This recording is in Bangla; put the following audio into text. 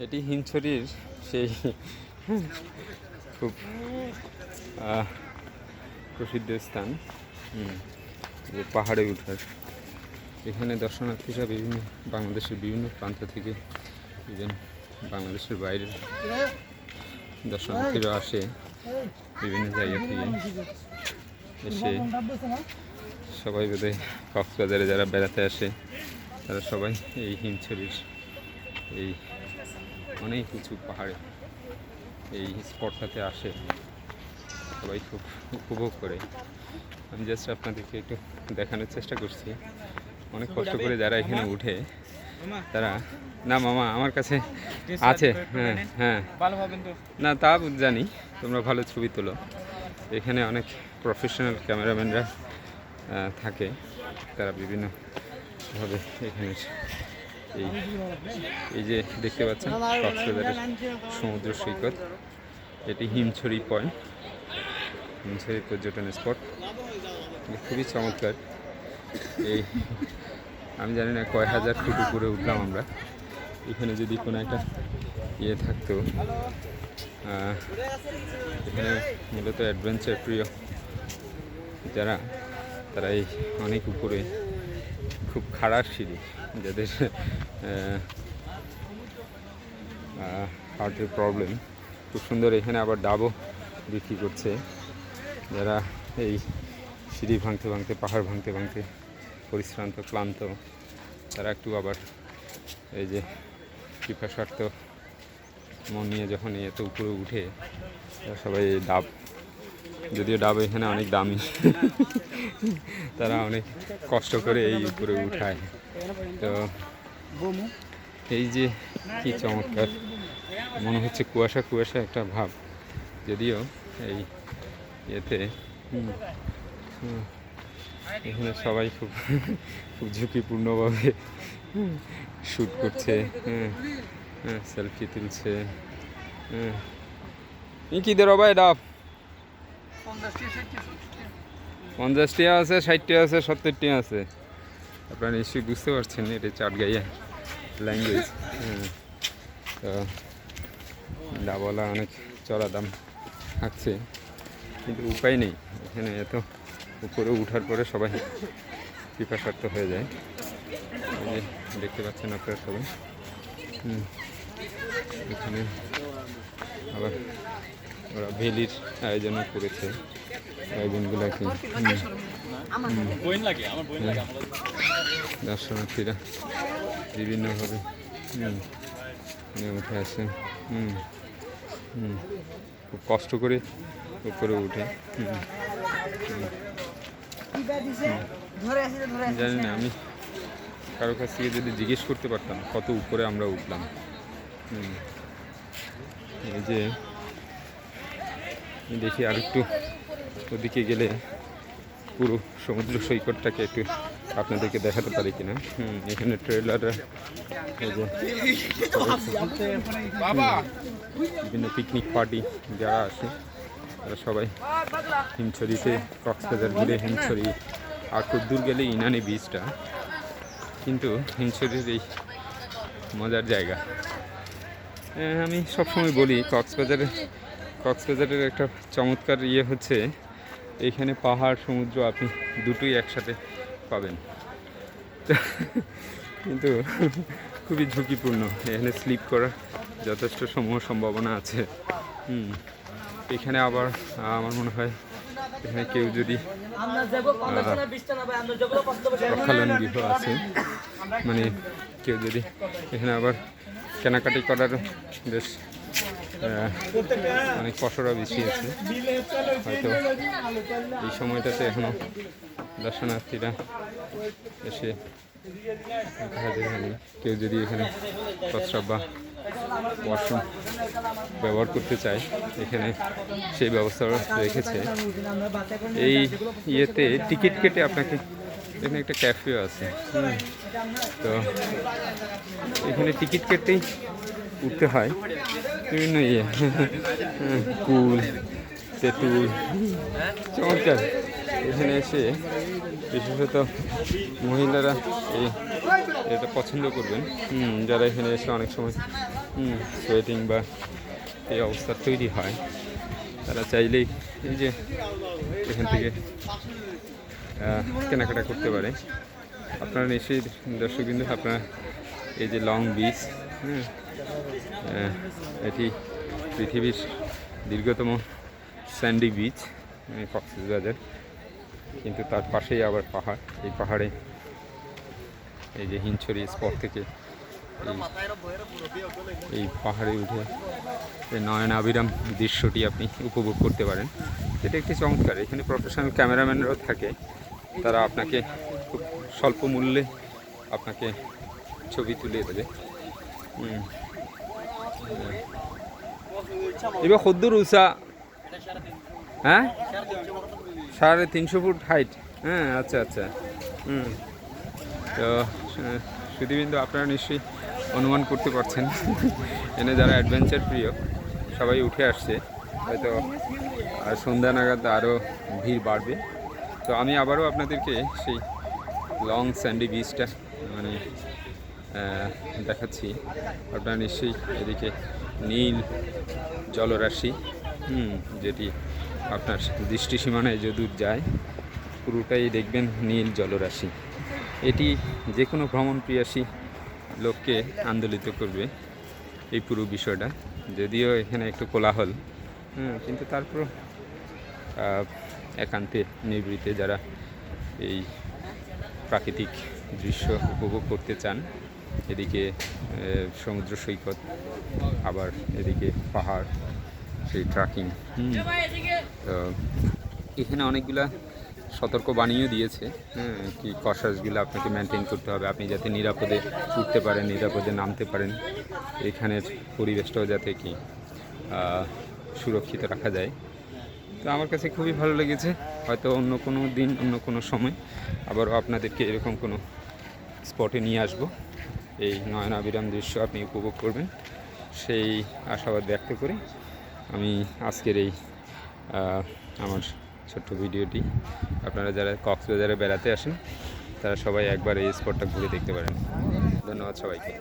এটি হিমছড়ির সেই খুব প্রসিদ্ধ স্থান। যে পাহাড়ে ওঠার এখানে দর্শনার্থীরা বিভিন্ন, বাংলাদেশের বিভিন্ন প্রান্ত থেকে ইভেন বাংলাদেশের বাইরের দর্শনার্থীরা আসে বিভিন্ন জায়গা থেকে। এসে সবাই বোধহয় কক্সবাজারে যারা বেড়াতে আসে, তারা সবাই এই হিমছড়ির এই অনেক উঁচু পাহাড়ে এই স্পটটাতে আসে। সবাই খুব উপভোগ করে। আমি জাস্ট আপনাদেরকে একটু দেখানোর চেষ্টা করছি। অনেক কষ্ট করে যারা এখানে উঠে তারা না মামা আমার কাছে আছে। হ্যাঁ হ্যাঁ। না তা জানি। তোমরা ভালো ছবি তোলো। এখানে অনেক প্রফেশনাল ক্যামেরাম্যানরা থাকে। তারা বিভিন্নভাবে এখানে এই এই যে দেখতে পাচ্ছেন, কক্সবাজারের সমুদ্র সৈকত। এটি হিমছড়ি পয়েন্ট, হিমছড়ি পর্যটন স্পট। খুবই চমৎকার। এই, আমি জানি না কয় হাজার ফুট উপরে উঠলাম আমরা। এখানে যদি কোনো একটা ইয়ে থাকতো এখানে মূলত অ্যাডভেঞ্চার প্রিয় যারা তারা এই অনেক উপরে খুব খারাপ সিঁড়ি যাদের হার্টের প্রবলেম খুব সুন্দর এখানে আবার ডাবও বিক্রি করছে। যারা এই সিঁড়ি ভাঙতে ভাঙতে, পাহাড় ভাঙতে ভাঙতে পরিশ্রান্ত, ক্লান্ত, তারা একটু আবার এই যে কৃপাসার্থ মন নিয়ে যখন এত উপরে উঠে সবাই ডাব যদিও ডাব এখানে অনেক দামি। তারা অনেক কষ্ট করে এই উপরে উঠায়। তো এই যে কি চমৎকার। মনে হচ্ছে কুয়াশা কুয়াশা একটা ভাব। যদিও এই ইয়েতে এখানে সবাই খুব খুব ঝুঁকিপূর্ণভাবে শ্যুট করছে হ্যাঁ সেলফি তুলছে কি দে রবাই ডাব। পঞ্চাশটি আছে, ষাটটি আছে, সত্তরটি আছে। আপনারা নিশ্চয়ই বুঝতে পারছেন, এটা চাটগাইয়া ল্যাঙ্গুয়েজ তো ডাবওয়ালা অনেক চড়া দাম থাকছে কিন্তু উপায় নেই। এখানে এত উপরে উঠার পরে সবাই কৃপাসার্থ হয়ে যায়। দেখতে পাচ্ছেন আপনারা সবাই। হুম। এখানে আবার ওরা ভেলির আয়োজনও করেছে। আয়োজনগুলো কি বইন লাগে আমার বইন লাগে দর্শনার্থীরা বিভিন্নভাবে উঠে আসেন হুম হুম খুব কষ্ট করে উপরে উঠে জানি না আমি কারও কাছ থেকে যদি জিজ্ঞেস করতে পারতাম কত উপরে আমরা উঠলাম হুম। এই যে দেখি আর একটু ওদিকে গেলে পুরো সমুদ্র সৈকতটাকে একটু আপনাদেরকে দেখাতে পারি কিনা। এখানে ট্রেলাররা বিভিন্ন পিকনিক পার্টি যারা আসে তারা সবাই হিমছড়িতে কক্সবাজার ঘুরে হিমছড়ি। আর খুব দূর গেলে ইনানি বিচটা কিন্তু হিমছড়ির এই মজার জায়গা। আমি সবসময় বলি কক্সবাজারে কক্সবাজারের একটা চমৎকার ইয়ে হচ্ছে এইখানে পাহাড় সমুদ্র আপনি দুটোই একসাথে পাবেন। কিন্তু খুবই ঝুঁকিপূর্ণ এখানে স্লিপ করার যথেষ্ট সমূহ সম্ভাবনা আছে। হুম এখানে আবার আমার মনে হয় এখানে কেউ যদি গৃহ আছে। মানে কেউ যদি এখানে আবার কেনাকাটি করার বেশ অনেক পসরা বিছিয়েছে। হয়তো এই সময়টাতে এখনও দর্শনার্থীরা এসে কেউ যদি এখানে প্রস্রাব বা ওয়াশরুম ব্যবহার করতে চায়, এখানে সেই ব্যবস্থা রেখেছে। এই ইয়েতে টিকিট কেটে আপনাকে এখানে একটা ক্যাফেও আছে। তো এখানে টিকিট কেটেই উঠতে হয়। বিভিন্ন ইয়ে কুল তেঁতুল, চমৎকার। এখানে এসে বিশেষত মহিলারা এই এটা পছন্দ করবেন। যারা এখানে এসে অনেক সময় সোয়েটিং বা এই অবস্থা তৈরি হয়, তারা চাইলেই এই যে এখান থেকে কেনাকাটা করতে পারে। আপনারা নিশ্চয়ই দর্শক বিন্দু আপনারা এই যে লং বিচ হ্যাঁ এটি পৃথিবীর দীর্ঘতম স্যান্ডি বিচ কক্সবাজার কিন্তু তার পাশেই আবার পাহাড়। এই পাহাড়ে এই যে হিঞ্ছড়ি স্পট থেকে এই পাহাড়ে উঠে এই নয়নাভিরাম দৃশ্যটি আপনি উপভোগ করতে পারেন। এটা একটি চমৎকার। এখানে প্রফেশনাল ক্যামেরাম্যানরাও থাকে। তারা আপনাকে খুব স্বল্প মূল্যে আপনাকে ছবি তুলে দেবে। এবার খদ্দুর উষা হ্যাঁ? সাড়ে তিনশো ফুট হাইট হ্যাঁ আচ্ছা আচ্ছা। হুম। তো সুদীবিন্দু আপনারা নিশ্চয়ই অনুমান করতে পারছেন। এনে যারা অ্যাডভেঞ্চার প্রিয়, সবাই উঠে আসছে। হয়তো আর সন্ধ্যা নাগাদ আরও ভিড় বাড়বে। তো আমি আবারও আপনাদেরকে সেই লং স্যান্ডি বিচটা মানে দেখাচ্ছি। আপনারা নিশ্চয়ই এদিকে নীল জলরাশি, হুম, যেটি আপনার দৃষ্টি সীমানায় যদূর যায়, পুরোটাই দেখবেন নীল জলরাশি। এটি যে কোনো ভ্রমণ প্রিয়াসী লোককে আন্দোলিত করবে, এই পুরো বিষয়টা। যদিও এখানে একটু কোলাহল কিন্তু তারপর একান্তে নিবৃত্তে যারা এই প্রাকৃতিক দৃশ্য উপভোগ করতে চান, এদিকে সমুদ্র সৈকত, আবার এদিকে পাহাড়, সেই ট্রাকিং এখানে অনেকগুলা সতর্ক বানিয়েও দিয়েছে হ্যাঁ কি কষাসগুলো আপনাকে মেনটেন করতে হবে, আপনি যাতে নিরাপদে উঠতে পারেন, নিরাপদে নামতে পারেন, এখানের পরিবেশটাও যাতে কি সুরক্ষিত রাখা যায়। তো আমার কাছে খুবই ভালো লেগেছে। হয়তো অন্য কোনো দিন, অন্য কোনো সময় আবারও আপনাদেরকে এরকম কোনো স্পটে নিয়ে আসব। এই নয়নাবিরাম দৃশ্য আপনি উপভোগ করবেন। সেই আশাবাদ ব্যক্ত করে আমি আজকের এই আমার ছোট্ট ভিডিওটি, আপনারা যারা কক্সবাজারে বেড়াতে আসেন, তারা সবাই একবার এই স্পটটা ঘুরে দেখতে পারেন। ধন্যবাদ সবাইকে।